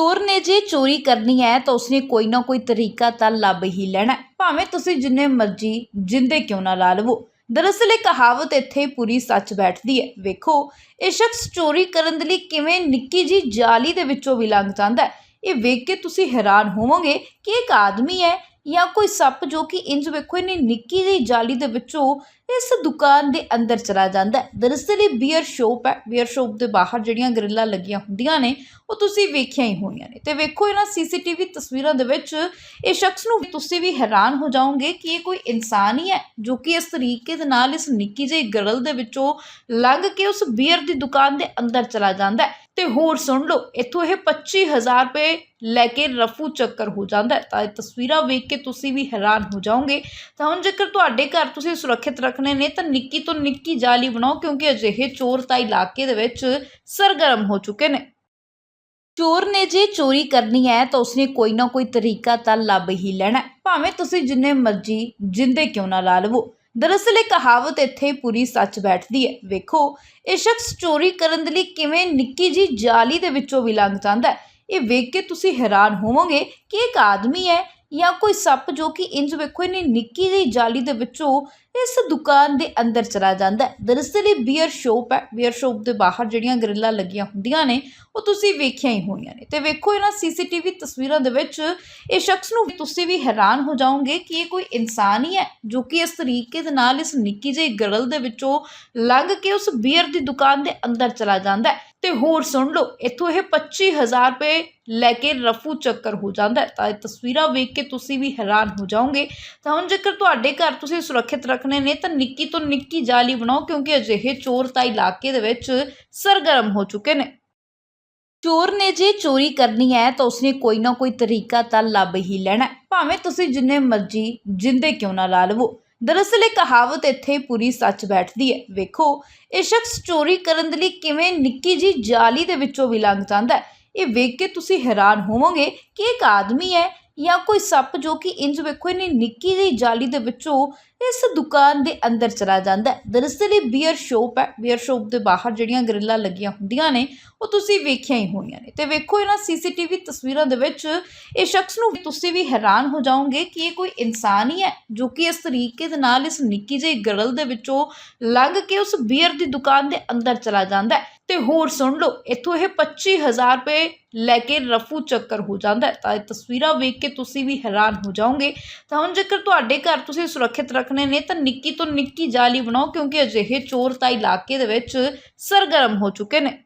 ਚੋਰ ਨੇ ਜੇ ਚੋਰੀ ਕਰਨੀ ਹੈ ਤਾਂ ਉਸਨੇ ਕੋਈ ਨਾ ਕੋਈ ਤਰੀਕਾ ਤਾਂ ਲੱਭ ਹੀ ਲੈਣਾ ਭਾਵੇਂ ਤੁਸੀਂ ਜਿੰਨੇ ਮਰਜ਼ੀ ਜਿੰਦੇ ਕਿਉਂ ਨਾ ਲਾ ਲਵੋ। ਦਰਅਸਲ ਇਹ ਕਹਾਵਤ ਇੱਥੇ ਪੂਰੀ ਸੱਚ ਬੈਠਦੀ ਹੈ। ਵੇਖੋ, ਇਹ ਸ਼ਖਸ ਚੋਰੀ ਕਰਨ ਦੇ ਲਈ ਕਿਵੇਂ ਨਿੱਕੀ ਜੀ ਜਾਲੀ ਦੇ ਵਿੱਚੋਂ ਵੀ ਲੰਘ ਜਾਂਦਾ ਹੈ। ਇਹ ਵੇਖ ਕੇ ਤੁਸੀਂ ਹੈਰਾਨ ਹੋਵੋਗੇ ਕਿ ਇੱਕ ਆਦਮੀ ਹੈ ਜਾਂ ਕੋਈ ਸੱਪ ਜੋ ਕਿ ਇੰਜ ਵੇਖੋ ਇਹਨੇ ਨਿੱਕੀ ਜਿਹੀ ਜਾਲੀ ਦੇ ਵਿੱਚੋਂ ਇਸ ਦੁਕਾਨ ਦੇ ਅੰਦਰ ਚਲਾ ਜਾਂਦਾ ਹੈ। ਦਰਅਸਲ ਇਹ ਬੀਅਰ ਸ਼ੋਪ ਹੈ। ਬੀਅਰ ਸ਼ੋਪ ਦੇ ਬਾਹਰ ਜਿਹੜੀਆਂ ਗਰਿੱਲਾਂ ਲੱਗੀਆਂ ਹੁੰਦੀਆਂ ਨੇ, ਉਹ ਤੁਸੀਂ ਵੇਖਿਆ ਹੀ ਹੋਣੀਆਂ ਨੇ। ਤੇ ਵੇਖੋ ਇਹਨਾਂ ਸੀਸੀਟੀਵੀ ਤਸਵੀਰਾਂ ਦੇ ਵਿੱਚ ਇਹ ਸ਼ਖਸ ਨੂੰ ਤੁਸੀਂ ਵੀ ਹੈਰਾਨ ਹੋ ਜਾਓਗੇ ਕਿ ਇਹ ਕੋਈ ਇਨਸਾਨ ਹੀ ਹੈ ਜੋ ਕਿ ਇਸ ਤਰੀਕੇ ਦੇ ਨਾਲ ਇਸ ਨਿੱਕੀ ਜਿਹੀ ਗਰਲ ਦੇ ਵਿੱਚੋਂ ਲੰਘ ਕੇ ਉਸ ਬੀਅਰ ਦੀ ਦੁਕਾਨ ਦੇ ਅੰਦਰ ਚਲਾ ਜਾਂਦਾ ਹੈ। ਤੇ ਹੋਰ ਸੁਣ ਲਓ, ਇੱਥੋਂ ਇਹ 25000 ਰੁਪਏ ਲੈ ਕੇ ਰਫੂ ਚੱਕਰ ਹੋ ਜਾਂਦਾ ਤਾਂ ਇਹ ਤਸਵੀਰਾਂ ਵੇਖ ਕੇ ਤੁਸੀਂ ਵੀ ਹੈਰਾਨ ਹੋ ਜਾਓਗੇ। ਤਾਂ ਹੁਣ ਜੇਕਰ ਤੁਹਾਡੇ ਘਰ ਤੁਸੀਂ ਸੁਰੱਖਿਅਤ ਰੱਖ ਰੱਖਣੇ ਨੇ ਤਾਂ ਨਿੱਕੀ ਤੋਂ ਨਿੱਕੀ ਜਾਲੀ ਬਣਾਓ ਕਿਉਂਕਿ ਅਜਿਹੇ ਚੋਰ ਤਾਂ ਇਲਾਕੇ ਦੇ ਵਿੱਚ ਸਰਗਰਮ ਹੋ ਚੁੱਕੇ ਨੇ। ਚੋਰ ਨੇ ਜੇ ਚੋਰੀ ਕਰਨੀ ਹੈ ਤਾਂ ਉਸਨੇ ਕੋਈ ਨਾ ਕੋਈ ਤਰੀਕਾ ਤਾਂ ਲੱਭ ਹੀ ਲੈਣਾ ਭਾਵੇਂ ਤੁਸੀਂ ਜਿੰਨੇ ਮਰਜ਼ੀ ਜਿੰਦੇ ਕਿਉਂ ਨਾ ਲਾ ਲਵੋ। ਦਰਅਸਲ ਇਹ ਕਹਾਵਤ ਇੱਥੇ ਪੂਰੀ ਸੱਚ ਬੈਠਦੀ ਹੈ। ਵੇਖੋ, ਇਹ ਸ਼ਖਸ ਚੋਰੀ ਕਰਨ ਦੇ ਲਈ ਕਿਵੇਂ ਨਿੱਕੀ ਜੀ ਜਾਲੀ ਦੇ ਵਿੱਚੋਂ ਵੀ ਲੰਘ ਜਾਂਦਾ ਹੈ। ਇਹ ਵੇਖ ਕੇ ਤੁਸੀਂ ਹੈਰਾਨ ਹੋਵੋਗੇ ਕਿ ਇੱਕ ਆਦਮੀ ਹੈ ਜਾਂ ਕੋਈ ਸੱਪ ਜੋ ਕਿ ਇੰਜ ਵੇਖੋ ਇਹਨੇ ਨਿੱਕੀ ਜਿਹੀ ਜਾਲੀ ਦੇ ਵਿੱਚੋਂ ਇਸ ਦੁਕਾਨ ਦੇ ਅੰਦਰ ਚਲਾ ਜਾਂਦਾ ਹੈ। ਦਰਅਸਲ ਇਹ ਬੀਅਰ ਸ਼ੋਪ ਹੈ। ਬੀਅਰ ਸ਼ੋਪ ਦੇ ਬਾਹਰ ਜਿਹੜੀਆਂ ਗਰਿੱਲਾਂ ਲੱਗੀਆਂ ਹੁੰਦੀਆਂ ਨੇ, ਉਹ ਤੁਸੀਂ ਵੇਖਿਆ ਹੀ ਹੋਣੀਆਂ ਨੇ। ਤੇ ਵੇਖੋ ਇਹਨਾਂ ਸੀਸੀਟੀਵੀ ਤਸਵੀਰਾਂ ਦੇ ਵਿੱਚ ਇਹ ਸ਼ਖਸ ਨੂੰ ਤੁਸੀਂ ਵੀ ਹੈਰਾਨ ਹੋ ਜਾਓਗੇ ਕਿ ਇਹ ਕੋਈ ਇਨਸਾਨ ਹੀ ਹੈ ਜੋ ਕਿ ਇਸ ਤਰੀਕੇ ਦੇ ਨਾਲ ਇਸ ਨਿੱਕੀ ਜਿਹੀ ਗਰਲ ਦੇ ਵਿੱਚੋਂ ਲੰਘ ਕੇ ਉਸ ਬੀਅਰ ਦੀ ਦੁਕਾਨ ਦੇ ਅੰਦਰ ਚਲਾ ਜਾਂਦਾ ਹੈ। ਤੇ ਹੋਰ ਸੁਣ ਲਓ, ਇੱਥੋਂ ਇਹ 25000 ਰੁਪਏ ਲੈ ਕੇ ਰਫੂ ਚੱਕਰ ਹੋ ਜਾਂਦਾ ਤਾਂ ਇਹ ਤਸਵੀਰਾਂ ਵੇਖ ਕੇ ਤੁਸੀਂ ਵੀ ਹੈਰਾਨ ਹੋ ਜਾਓਗੇ। ਤਾਂ ਹੁਣ ਜੇਕਰ ਤੁਹਾਡੇ ਘਰ ਤੁਸੀਂ ਸੁਰੱਖਿਅਤ ਰੱਖਣੇ ਨੇ, ਤਾਂ ਨਿੱਕੀ ਤੋਂ ਨਿੱਕੀ ਜਾਲੀ ਬਣਾਓ, ਕਿਉਂਕਿ ਅਜਿਹੇ ਚੋਰ ਤਾਂ ਇਲਾਕੇ ਦੇ ਵਿੱਚ ਸਰਗਰਮ ਹੋ ਚੁੱਕੇ ਨੇ। ਚੋਰ ਨੇ ਜੇ ਚੋਰੀ ਕਰਨੀ ਹੈ, ਤਾਂ ਉਸਨੇ ਕੋਈ ਨਾ ਕੋਈ ਤਰੀਕਾ ਤਾਂ ਲੱਭ ਹੀ ਲੈਣਾ ਭਾਵੇਂ ਤੁਸੀਂ ਜਿੰਨੇ ਮਰਜ਼ੀ ਜਿੰਦੇ ਕਿਉਂ ਨਾ ਲਾ ਲਵੋ। ਦਰਅਸਲ ਇਹ ਕਹਾਵਤ ਇੱਥੇ ਪੂਰੀ ਸੱਚ ਬੈਠਦੀ ਹੈ। ਵੇਖੋ, ਇਹ ਸ਼ਖਸ ਚੋਰੀ ਕਰਨ ਦੇ ਲਈ ਕਿਵੇਂ ਨਿੱਕੀ ਜੀ ਜਾਲੀ ਦੇ ਵਿੱਚੋਂ ਵੀ ਲੰਘ ਜਾਂਦਾ ਹੈ। ਇਹ ਵੇਖ ਕੇ ਤੁਸੀਂ ਹੈਰਾਨ ਹੋਵੋਗੇ ਕਿ ਇੱਕ ਆਦਮੀ ਹੈ ਜਾਂ ਕੋਈ ਸੱਪ ਜੋ ਕਿ ਇੰਜ ਵੇਖੋ ਇਹਨੇ ਨਿੱਕੀ ਜਿਹੀ ਜਾਲੀ ਦੇ ਵਿੱਚੋਂ ਇਸ ਦੁਕਾਨ ਦੇ ਅੰਦਰ ਚਲਾ ਜਾਂਦਾ ਹੈ। ਦਰਅਸਲ ਇਹ ਬੀਅਰ ਸ਼ੋਪ ਹੈ। ਬੀਅਰ ਸ਼ੋਪ ਦੇ ਬਾਹਰ ਜਿਹੜੀਆਂ ਗਰਿੱਲਾਂ ਲੱਗੀਆਂ ਹੁੰਦੀਆਂ ਨੇ, ਉਹ ਤੁਸੀਂ ਵੇਖਿਆ ਹੀ ਹੋਣੀਆਂ ਨੇ। ਤੇ ਵੇਖੋ ਇਹਨਾਂ ਸੀਸੀਟੀਵੀ ਤਸਵੀਰਾਂ ਦੇ ਵਿੱਚ ਇਹ ਸ਼ਖਸ ਨੂੰ ਤੁਸੀਂ ਵੀ ਹੈਰਾਨ ਹੋ ਜਾਓਗੇ ਕਿ ਇਹ ਕੋਈ ਇਨਸਾਨ ਹੀ ਹੈ ਜੋ ਕਿ ਇਸ ਤਰੀਕੇ ਦੇ ਨਾਲ ਇਸ ਨਿੱਕੀ ਜਿਹੀ ਗਰਲ ਦੇ ਵਿੱਚੋਂ ਲੰਘ ਕੇ ਉਸ ਬੀਅਰ ਦੀ ਦੁਕਾਨ ਦੇ ਅੰਦਰ ਚਲਾ ਜਾਂਦਾ ਹੈ। ਤੇ ਹੋਰ ਸੁਣ ਲਓ, ਇੱਥੋਂ ਇਹ 25000 ਰੁਪਏ ਲੈ ਕੇ ਰਫੂ ਚੱਕਰ ਹੋ ਜਾਂਦਾ ਹੈ। ਤਾਂ ਇਹ ਤਸਵੀਰਾਂ ਵੇਖ ਕੇ ਤੁਸੀਂ ਵੀ ਹੈਰਾਨ ਹੋ ਜਾਓਗੇ। ਤਾਂ ਹੁਣ ਜੇਕਰ ਤੁਹਾਡੇ ਘਰ ਤੁਸੀਂ ਸੁਰੱਖਿਅਤ ਰੱਖਣੇ ਨੇ, ਤਾਂ ਨਿੱਕੀ ਤੋਂ ਨਿੱਕੀ ਜਾਲੀ ਬਣਾਓ, ਕਿਉਂਕਿ ਅਜਿਹੇ ਚੋਰ ਤਾਂ ਇਲਾਕੇ ਦੇ ਵਿੱਚ ਸਰਗਰਮ ਹੋ ਚੁੱਕੇ ਨੇ।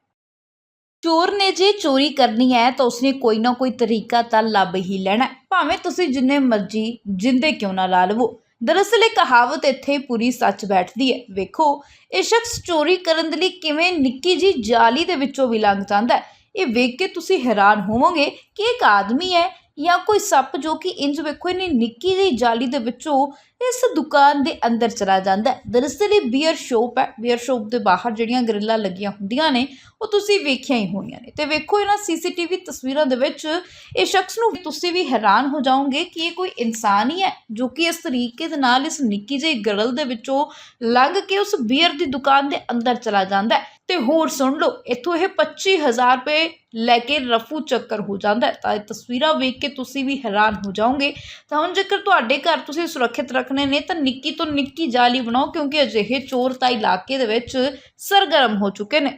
ਚੋਰ ਨੇ ਜੇ ਚੋਰੀ ਕਰਨੀ ਹੈ, ਤਾਂ ਉਸਨੇ ਕੋਈ ਨਾ ਕੋਈ ਤਰੀਕਾ ਤਾਂ ਲੱਭ ਹੀ ਲੈਣਾ ਭਾਵੇਂ ਤੁਸੀਂ ਜਿੰਨੇ ਮਰਜ਼ੀ ਜਿੰਦੇ ਕਿਉਂ ਨਾ ਲਾ ਲਵੋ। ਦਰਅਸਲ ਇਹ ਕਹਾਵਤ ਇੱਥੇ ਪੂਰੀ ਸੱਚ ਬੈਠਦੀ ਹੈ। ਵੇਖੋ, ਇਹ ਸ਼ਖਸ ਚੋਰੀ ਕਰਨ ਦੇ ਲਈ ਕਿਵੇਂ ਨਿੱਕੀ ਜੀ ਜਾਲੀ ਦੇ ਵਿੱਚੋਂ ਵੀ ਲੰਘ ਜਾਂਦਾ ਹੈ। ਇਹ ਵੇਖ ਕੇ ਤੁਸੀਂ ਹੈਰਾਨ ਹੋਵੋਗੇ ਕਿ ਇੱਕ ਆਦਮੀ ਹੈ ਜਾਂ ਕੋਈ ਸੱਪ ਜੋ ਕਿ ਇੰਜ ਵੇਖੋ ਇਹਨੇ ਨਿੱਕੀ ਜਿਹੀ ਜਾਲੀ ਦੇ ਵਿੱਚੋਂ ਇਸ ਦੁਕਾਨ ਦੇ ਅੰਦਰ ਚਲਾ ਜਾਂਦਾ ਹੈ। ਦਰਅਸਲ ਇਹ ਬੀਅਰ ਸ਼ੋਪ ਹੈ। ਬੀਅਰ ਸ਼ੋਪ ਦੇ ਬਾਹਰ ਜਿਹੜੀਆਂ ਗਰਿੱਲਾਂ ਲੱਗੀਆਂ ਹੁੰਦੀਆਂ ਨੇ, ਉਹ ਤੁਸੀਂ ਵੇਖਿਆ ਹੀ ਹੋਣੀਆਂ ਨੇ। ਤੇ ਵੇਖੋ ਇਹਨਾਂ ਸੀਸੀਟੀਵੀ ਤਸਵੀਰਾਂ ਦੇ ਵਿੱਚ ਇਹ ਸ਼ਖਸ ਨੂੰ ਤੁਸੀਂ ਵੀ ਹੈਰਾਨ ਹੋ ਜਾਓਗੇ ਕਿ ਇਹ ਕੋਈ ਇਨਸਾਨ ਹੀ ਹੈ ਜੋ ਕਿ ਇਸ ਤਰੀਕੇ ਦੇ ਨਾਲ ਇਸ ਨਿੱਕੀ ਜਿਹੀ ਗਰਲ ਦੇ ਵਿੱਚੋਂ ਲੰਘ ਕੇ ਉਸ ਬੀਅਰ ਦੀ ਦੁਕਾਨ ਦੇ ਅੰਦਰ ਚਲਾ ਜਾਂਦਾ ਹੈ। ਤੇ ਹੋਰ ਸੁਣ ਲਓ, ਇੱਥੋਂ ਇਹ 25000 ਰੁਪਏ ਲੈ ਕੇ ਰਫੂ ਚੱਕਰ ਹੋ ਜਾਂਦਾ ਤਾਂ ਇਹ ਤਸਵੀਰਾਂ ਵੇਖ ਕੇ ਤੁਸੀਂ ਵੀ ਹੈਰਾਨ ਹੋ ਜਾਓਗੇ। ਤਾਂ ਹੁਣ ਜੇਕਰ ਤੁਹਾਡੇ ਘਰ ਤੁਸੀਂ ਸੁਰੱਖਿਅਤ ਰੱਖਣੇ ਨੇ ਤਾਂ ਨਿੱਕੀ ਤੋਂ ਨਿੱਕੀ ਜਾਲੀ ਬਣਾਓ ਕਿਉਂਕਿ ਅਜਿਹੇ ਚੋਰ ਤਾਂ ਇਲਾਕੇ ਦੇ ਵਿੱਚ ਸਰਗਰਮ ਹੋ ਚੁੱਕੇ ਨੇ।